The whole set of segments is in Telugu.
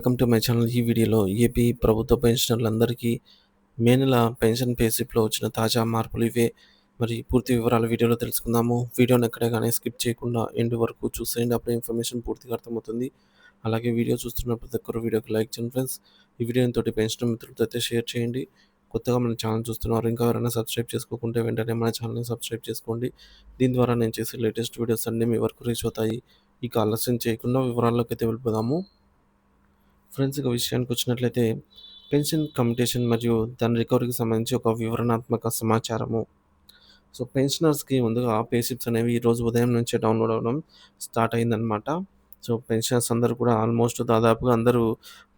Welcome to my channel. ఈ వీడియోలో ఏపీ ప్రభుత్వ పెన్షనర్లందరికీ మే నెల పెన్షన్ పేసిప్లో వచ్చిన తాజా మార్పులు ఇవే. మరి పూర్తి వివరాలు వీడియోలో తెలుసుకుందాము. వీడియోని ఎక్కడ కానీ స్కిప్ చేయకుండా ఎండ్ వరకు చూసేయండి. అప్పుడు ఇన్ఫర్మేషన్ పూర్తిగా అర్థమవుతుంది. అలాగే వీడియో చూస్తున్న ప్రతి ఒక్కరు వీడియోకి లైక్ చేయండి ఫ్రెండ్స్. ఈ వీడియోని తోటి పెన్షన్ మిత్రులతో అయితే షేర్ చేయండి. కొత్తగా మన ఛానల్ చూస్తున్నారు ఇంకా ఎవరైనా సబ్స్క్రైబ్ చేసుకోకుంటే వెంటనే మన ఛానల్‌ని సబ్స్క్రైబ్ చేసుకోండి. దీని ద్వారా నేను చేసే లేటెస్ట్ వీడియోస్ అన్నీ మీ వరకు రీచ్ అవుతాయి. ఇక ఆలస్యం చేయకుండా వివరాల్లోకైతే వెళ్ళిపోదాము. ఫ్రెండ్స్ ఇక విషయానికి వచ్చినట్లయితే పెన్షన్ కమ్యుటేషన్ మరియు దాని రికవరీకి సంబంధించి ఒక వివరణాత్మక సమాచారము. సో పెన్షనర్స్‌కి ముందుగా పేషిప్స్ అనేవి ఈరోజు ఉదయం నుంచే డౌన్‌లోడ్ అవ్వడం స్టార్ట్ అయిందనమాట. సో పెన్షనర్స్ అందరూ కూడా ఆల్మోస్ట్ దాదాపుగా అందరూ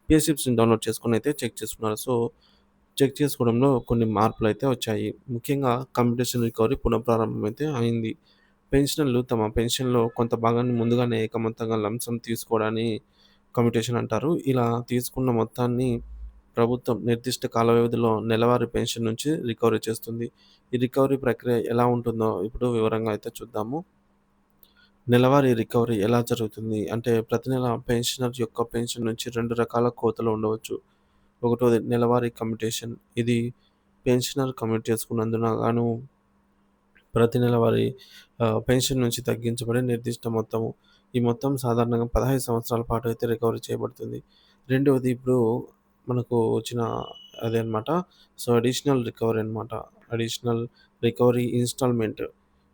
పేషిప్స్ని డౌన్‌లోడ్ చేసుకొని అయితే చెక్ చేసుకున్నారు. సో చెక్ చేసుకోవడంలో కొన్ని మార్పులు అయితే వచ్చాయి. ముఖ్యంగా కంప్యూటేషన్ రికవరీ పునఃప్రారంభం అయితే అయింది. పెన్షనర్లు తమ పెన్షన్‌లో కొంత భాగాన్ని ముందుగానే ఏకమంతంగా లంసం తీసుకోవడాన్ని కమ్యూటేషన్ అంటారు. ఇలా తీసుకున్న మొత్తాన్ని ప్రభుత్వం నిర్దిష్ట కాల వ్యవధిలో నెలవారీ పెన్షన్ నుంచి రికవరీ చేస్తుంది. ఈ రికవరీ ప్రక్రియ ఎలా ఉంటుందో ఇప్పుడు వివరంగా అయితే చూద్దాము. నెలవారీ రికవరీ ఎలా జరుగుతుంది అంటే ప్రతి నెల పెన్షనర్ యొక్క పెన్షన్ నుంచి రెండు రకాల కోతలు ఉండవచ్చు. ఒకటోది నెలవారీ కమ్యూటేషన్ ఇది పెన్షనర్ కమ్యూట్ చేసుకున్నందున గాను ప్రతి నెలవారీ పెన్షన్ నుంచి తగ్గించబడే నిర్దిష్ట మొత్తము. ఈ మొత్తం సాధారణంగా 15 సంవత్సరాల పాటు అయితే రికవరీ చేయబడుతుంది. రెండవది ఇప్పుడు మనకు వచ్చిన అదే అనమాట. సో అడిషనల్ రికవరీ అనమాట. Additional recovery instalment.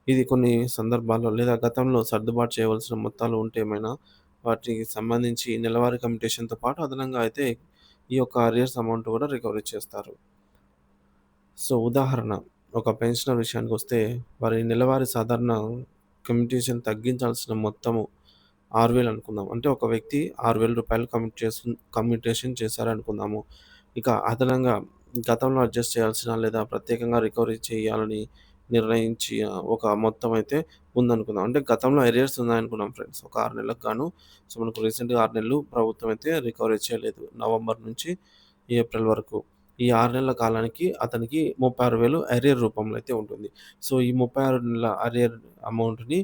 ఇది కొన్ని సందర్భాల్లో లేదా గతంలో సర్దుబాటు చేయవలసిన మొత్తాలు ఉంటే ఏమైనా వాటికి సంబంధించి నెలవారీ కమిటేషన్తో పాటు అదనంగా అయితే ఈ యొక్క అరియర్స్ అమౌంట్ కూడా రికవరీ చేస్తారు. సో ఉదాహరణ ఒక పెన్షనర్ విషయానికొస్తే వారి నెలవారీ సాధారణ కమ్యూనికేషన్ తగ్గించాల్సిన మొత్తము ఆరు వేలు అనుకుందాం. అంటే ఒక వ్యక్తి ఆరు వేల రూపాయలు కమిట్ చేసు కమ్యుటేషన్ చేశారనుకుందాము. ఇక అదనంగా గతంలో అడ్జస్ట్ చేయాల్సిన లేదా ప్రత్యేకంగా రికవరీ చేయాలని నిర్ణయించి ఒక మొత్తం అయితే ఉందనుకుందాం. అంటే గతంలో ఎరియర్స్ ఉన్నాయనుకున్నాం ఫ్రెండ్స్. ఒక ఆరు నెలలకు గాను సో మనకు రీసెంట్‌గా ఆరు నెలలు ప్రభుత్వం అయితే రికవరీ చేయలేదు. నవంబర్ నుంచి ఏప్రిల్ వరకు. ఈ ఆరు నెలల కాలానికి అతనికి 36,000 అరియర్ రూపంలో అయితే ఉంటుంది. సో ఈ 36 నెలల అరియర్ అమౌంట్‌ని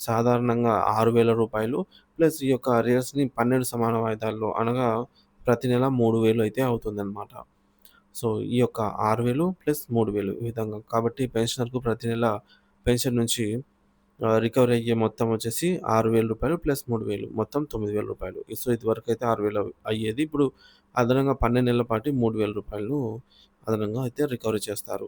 సాధారణంగా ఆరు వేల రూపాయలు ప్లస్ ఈ యొక్క అరియర్స్‌ని 12 సమాన వాయిదాల్లో అనగా ప్రతి నెల 3000 అయితే అవుతుందనమాట. సో ఈ యొక్క 6,000 ప్లస్ 3000 ఈ విధంగా. కాబట్టి పెన్షనర్‌కు ప్రతి నెల పెన్షన్ నుంచి ఆహ్, రికవరీ అయ్యే మొత్తం వచ్చేసి రూ. 6,000 ప్లస్ 3000 మొత్తం రూ. 9,000. సో ఇదివరకైతే 6,000 అయ్యేది. ఇప్పుడు అదనంగా 12 నెలల పాటు రూ. 3,000 అదనంగా అయితే రికవరీ చేస్తారు.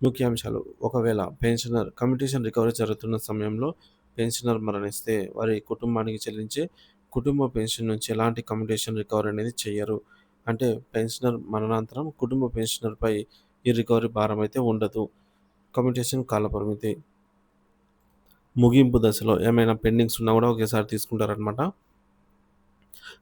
ముఖ్యాంశాలు ఒకవేళ పెన్షనర్ కమిటీషన్ రికవరీ జరుగుతున్న సమయంలో పెన్షనర్ మరణిస్తే వారి కుటుంబానికి చెల్లించే కుటుంబ పెన్షన్ నుంచి ఎలాంటి కమ్యూనికేషన్ రికవరీ అనేది చేయరు అంటే పెన్షనర్ మరణాంతరం కుటుంబ పెన్షనర్‌పై ఈ రికవరీ భారం అయితే ఉండదు. కమ్యుటేషన్ కాలపరిమితి. ముగింపు దశలో ఏమైనా పెండింగ్స్ ఉన్నా కూడా ఒకేసారి తీసుకుంటారనమాట.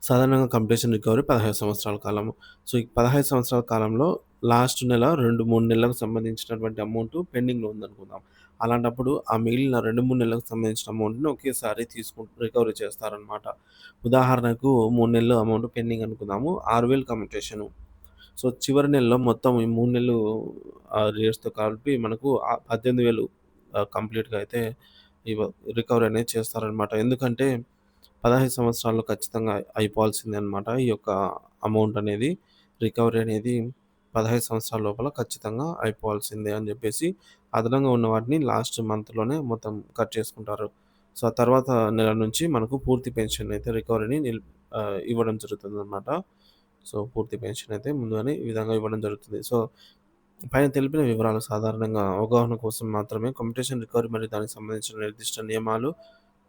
సాధారణంగా కమ్యుటేషన్ రికవరీ 15 సంవత్సరాల కాలము. సో ఈ 15 సంవత్సరాల కాలంలో లాస్ట్ నెల 2, 3 నెలలకు సంబంధించినటువంటి అమౌంట్ పెండింగ్‌లో ఉందనుకుందాం. అలాంటప్పుడు ఆ మిగిలిన 2, 3 నెలలకు సంబంధించిన అమౌంట్‌ని ఒకేసారి తీసుకుంటూ రికవరీ చేస్తారనమాట. ఉదాహరణకు మూడు నెలలు అమౌంట్ పెండింగ్ అనుకుందాము. ఆరు వేలు కమ్యూటేషను సో చివరి నెలలో మొత్తం ఈ మూడు నెలలు రేట్స్తో కలిపి మనకు పద్దెనిమిది వేలు కంప్లీట్‌గా అయితే ఇవ రికవరీ అనేది చేస్తారనమాట. ఎందుకంటే 15 సంవత్సరాల్లో ఖచ్చితంగా అయిపోవాల్సిందే అనమాట. ఈ యొక్క అమౌంట్ అనేది రికవరీ అనేది 15 సంవత్సరాల లోపల ఖచ్చితంగా అయిపోవాల్సిందే అని చెప్పేసి అదనంగా ఉన్న వాటిని లాస్ట్ మంత్‌లోనే మొత్తం కట్ చేసుకుంటారు. సో ఆ తర్వాత నెల నుంచి మనకు పూర్తి పెన్షన్ అయితే రికవరీని నిల్ ఇవ్వడం జరుగుతుంది అనమాట సో పూర్తి పెన్షన్ అయితే ముందుగానే ఈ విధంగా ఇవ్వడం జరుగుతుంది. సో పైన తెలిపిన వివరాలు సాధారణంగా అవగాహన కోసం మాత్రమే. కమ్యుటేషన్ రికవరీ మరియు దానికి సంబంధించిన నిర్దిష్ట నియమాలు,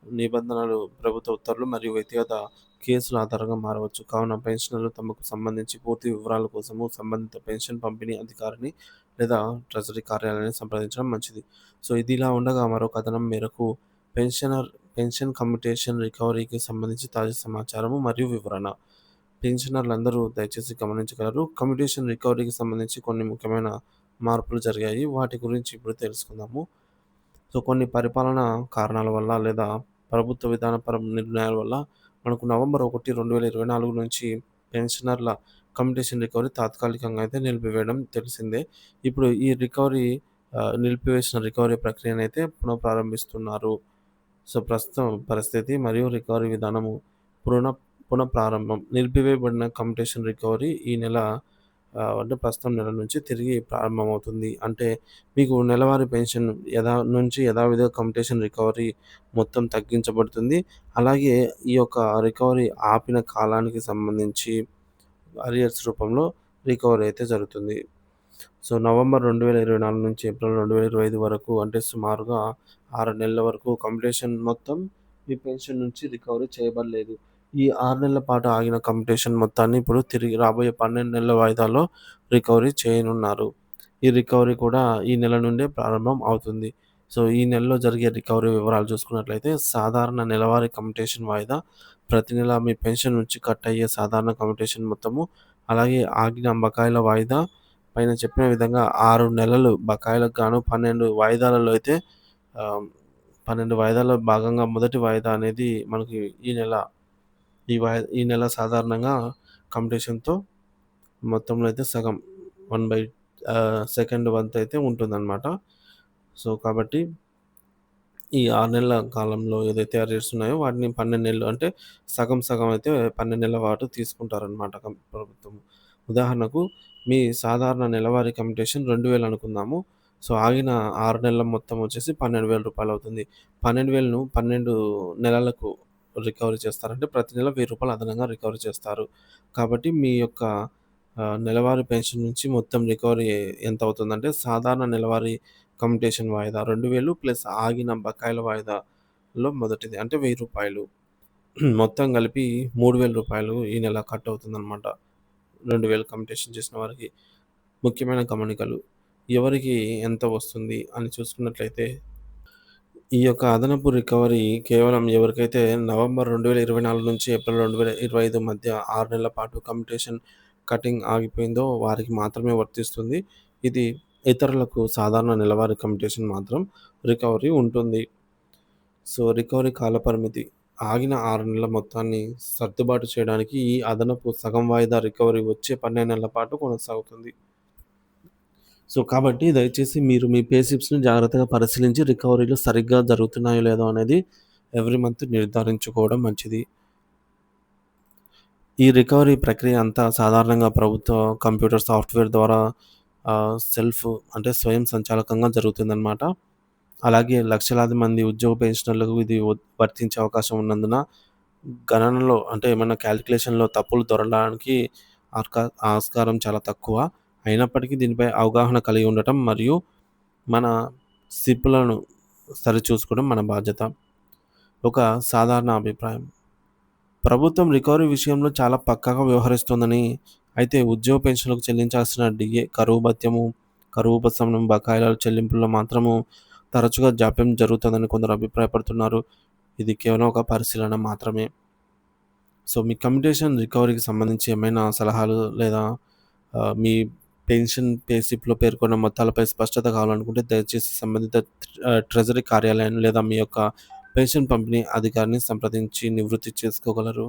నిబంధనలు ప్రభుత్వ ఉత్తర్వులు మరియు వ్యక్తిగత కేసుల ఆధారంగా మారవచ్చు. కావున పెన్షనర్లు తమకు సంబంధించి పూర్తి వివరాల కోసము సంబంధిత పెన్షన్ పంపిణీ అధికారిని లేదా ట్రెజరీ కార్యాలయాన్ని సంప్రదించడం మంచిది. సో ఇదిలా ఉండగా మరో కథనం మేరకు పెన్షనర్ పెన్షన్ కమ్యూటేషన్ రికవరీకి సంబంధించి తాజా సమాచారము మరియు వివరణ. పెన్షనర్లందరూ దయచేసి గమనించగలరు. కమ్యూటేషన్ రికవరీకి సంబంధించి కొన్ని ముఖ్యమైన మార్పులు జరిగాయి. వాటి గురించి ఇప్పుడు తెలుసుకుందాము. సో కొన్ని పరిపాలన కారణాల వల్ల లేదా ప్రభుత్వ విధానపర నిర్ణయాల వల్ల మనకు నవంబర్ 1, 2024 నుంచి పెన్షనర్ల కమ్యుటేషన్ రికవరీ తాత్కాలికంగా అయితే నిలిపివేయడం తెలిసిందే. ఇప్పుడు ఈ రికవరీ నిలిపివేసిన రికవరీ ప్రక్రియను అయితే పునఃప్రారంభిస్తున్నారు. సో ప్రస్తుతం పరిస్థితి మరియు రికవరీ విధానము పునః పునఃప్రారంభం. నిలిపివేయబడిన కమ్యుటేషన్ రికవరీ ఈ నెల అంటే ప్రస్తుతం నెల నుంచి తిరిగి ప్రారంభమవుతుంది. అంటే మీకు నెలవారీ పెన్షన్ యథా నుంచి యథావిధిగా కంప్యూటేషన్ రికవరీ మొత్తం తగ్గించబడుతుంది. అలాగే ఈ యొక్క రికవరీ ఆపిన కాలానికి సంబంధించి అరియర్స్ రూపంలో రికవరీ అయితే జరుగుతుంది. సో, నవంబర్ 2024 నుంచి ఏప్రిల్ 2025 వరకు అంటే సుమారుగా ఆరు నెలల వరకు కంప్యూటేషన్ మొత్తం మీ పెన్షన్ నుంచి రికవరీ చేయబడలేదు. ఈ ఆరు నెలల పాటు ఆగిన కంపిటీషన్ మొత్తాన్ని ఇప్పుడు తిరిగి రాబోయే 12 నెలల వాయిదాలో రికవరీ చేయనున్నారు. ఈ రికవరీ కూడా ఈ నెల నుండే ప్రారంభం అవుతుంది. సో, ఈ నెలలో జరిగే రికవరీ వివరాలు చూసుకున్నట్లయితే సాధారణ నెలవారీ కమ్యుటేషన్ వాయిదా ప్రతి నెల మీ పెన్షన్ నుంచి కట్ అయ్యే సాధారణ కమ్యుటేషన్ మొత్తము, అలాగే ఆగిన బకాయిల వాయిదా పైన చెప్పిన విధంగా ఆరు నెలలు బకాయిలకు గాను 12 వాయిదాలలో అయితే పన్నెండు వాయిదాల భాగంగా మొదటి వాయిదా అనేది మనకి ఈ నెల ఈ వాయి ఈ నెల సాధారణంగా కాంపిటీషన్తో మొత్తంలో అయితే సగం వన్ బై సెకండ్ వంత్ అయితే ఉంటుందన్నమాట. సో, కాబట్టి ఈ ఆరు నెలల కాలంలో ఏదైతే అరేట్స్ ఉన్నాయో వాటిని 12 నెలలు అంటే సగం సగం అయితే 12 నెలల పాటు తీసుకుంటారనమాట ప్రభుత్వం. ఉదాహరణకు మీ సాధారణ నెలవారీ కమిటీషన్ రెండు వేలు అనుకుందాము. సో, ఆగిన ఆరు నెలల మొత్తం వచ్చేసి పన్నెండు వేల రూపాయలు అవుతుంది. 12,000ను 12 నెలలకు రికవరీ చేస్తారు. అంటే ప్రతి నెల వెయ్యి రూపాయలు అదనంగా రికవరీ చేస్తారు. కాబట్టి మీ యొక్క నెలవారీ పెన్షన్ నుంచి మొత్తం రికవరీ ఎంత అవుతుందంటే సాధారణ నెలవారీ కమ్యూటేషన్ వాయిదా 2000 ప్లస్ ఆగిన బకాయిల వాయిదాలో మొదటిది అంటే వెయ్యి రూపాయలు మొత్తం కలిపి మూడు వేల రూపాయలు ఈ నెల కట్ అవుతుందన్నమాట. రెండు వేలు కమ్యూటేషన్ చేసిన వారికి. ముఖ్యమైన గమనికలు ఎవరికి ఎంత వస్తుంది అని చూసుకున్నట్లయితే ఈ యొక్క అదనపు రికవరీ కేవలం ఎవరికైతే నవంబర్ 2024 నుంచి ఏప్రిల్ 2025 మధ్య ఆరు నెలల పాటు కమ్యుటేషన్ కటింగ్ ఆగిపోయిందో వారికి మాత్రమే వర్తిస్తుంది. ఇది ఇతరులకు సాధారణ నెలవారీ కమ్యుటేషన్ మాత్రం రికవరీ ఉంటుంది. సో, రికవరీ కాలపరిమితి ఆగిన ఆరు నెలల మొత్తాన్ని సర్దుబాటు చేయడానికి ఈ అదనపు సగం వాయిదా రికవరీ వచ్చే 12 నెలల పాటు కొనసాగుతుంది. సో, కాబట్టి దయచేసి మీరు మీ పేషిప్స్ని జాగ్రత్తగా పరిశీలించి రికవరీలు సరిగ్గా జరుగుతున్నాయో లేదో అనేది ఎవ్రీ మంత్ నిర్ధారించుకోవడం మంచిది. ఈ రికవరీ ప్రక్రియ అంతా సాధారణంగా ప్రభుత్వ కంప్యూటర్ సాఫ్ట్‌వేర్ ద్వారా సెల్ఫ్ అంటే స్వయం సంచాలకంగా జరుగుతుందన్నమాట. అలాగే లక్షలాది మంది ఉద్యోగ పెన్షనర్లకు ఇది వర్తించే అవకాశం ఉన్నందున గణనలో అంటే ఏమైనా క్యాలిక్యులేషన్లో తప్పులు దొరకడానికి ఆస్కారం చాలా తక్కువ. అయినప్పటికీ దీనిపై అవగాహన కలిగి ఉండటం మరియు మన సిప్పులను సరిచూసుకోవడం మన బాధ్యత. ఒక సాధారణ అభిప్రాయం. ప్రభుత్వం రికవరీ విషయంలో చాలా పక్కాగా వ్యవహరిస్తోందని, అయితే ఉద్యోగ పెన్షన్‌లకు చెల్లించాల్సిన డిఏ కరువు భత్యము, కరువు ఉపశమనం బకాయిల చెల్లింపుల్లో మాత్రము తరచుగా జాప్యం జరుగుతుందని కొందరు అభిప్రాయపడుతున్నారు. ఇది కేవలం ఒక పరిశీలన మాత్రమే. సో, మీ కమ్యూనికేషన్ రికవరీకి సంబంధించి ఏమైనా సలహాలు లేదా మీ పెన్షన్ పేసిప్లో పేర్కొన్న మొత్తాలపై స్పష్టత కావాలనుకుంటే దయచేసి సంబంధిత ట్రెజరీ కార్యాలయం లేదా మీ యొక్క పెన్షన్ పంపిణీ అధికారిని సంప్రదించి నివృత్తి చేసుకోగలరు.